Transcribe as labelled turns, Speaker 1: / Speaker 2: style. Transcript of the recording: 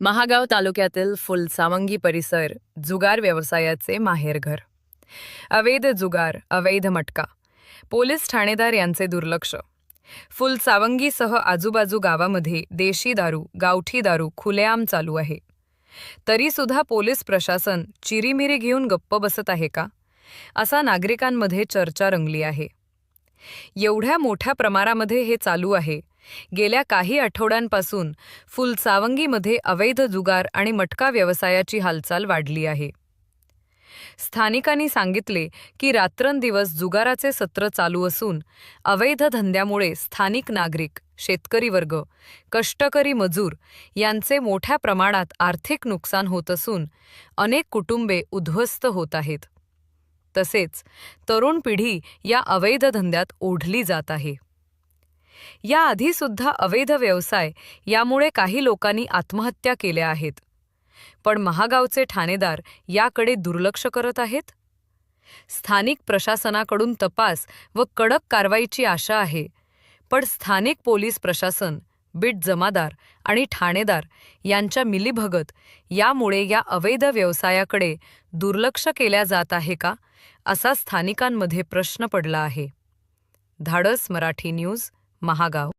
Speaker 1: महागाव तालुक्यातील फुलसावंगी परिसर जुगार व्यवसायाचे माहेरघर अवैध जुगार अवैध मटका पोलीस ठाणेदार यांचे दुर्लक्ष. फुलसावंगीसह आजूबाजू गावामध्ये देशी दारू गावठी दारू खुलेआम चालू आहे. तरीसुद्धा पोलीस प्रशासन चिरीमिरी घेऊन गप्प बसत आहे का? असा नागरिकांमध्ये चर्चा रंगली आहे. एवढ्या मोठ्या प्रमाणामध्ये हे चालू आहे गेल्या काही आठवड्यांपासून फुलसावंगीमध्ये अवैध जुगार आणि मटका व्यवसायाची हालचाल वाढली आहे. स्थानिकांनी सांगितले की रात्रंदिवस जुगाराचे सत्र चालू असून अवैध धंद्यामुळे स्थानिक नागरिक शेतकरी वर्ग कष्टकरी मजूर यांचे मोठ्या प्रमाणात आर्थिक नुकसान होत असून अनेक कुटुंबे उद्ध्वस्त होत आहेत. तसेच तरुण पिढी या अवैध धंद्यात ओढली जात आहे. याआधीसुद्धा अवैध व्यवसाय यामुळे काही लोकांनी आत्महत्या केल्या आहेत. पण महागावचे ठाणेदार याकडे दुर्लक्ष करत आहेत? स्थानिक प्रशासनाकडून तपास व कडक कारवाईची आशा आहे. पण स्थानिक पोलीस प्रशासन बीट जमादार आणि ठाणेदार यांच्या मिलीभगत यामुळे या अवैध व्यवसायाकडे दुर्लक्ष केल्या जात आहे का? असा स्थानिकांमध्ये प्रश्न पडला आहे. धाडस मराठी न्यूज महागाव.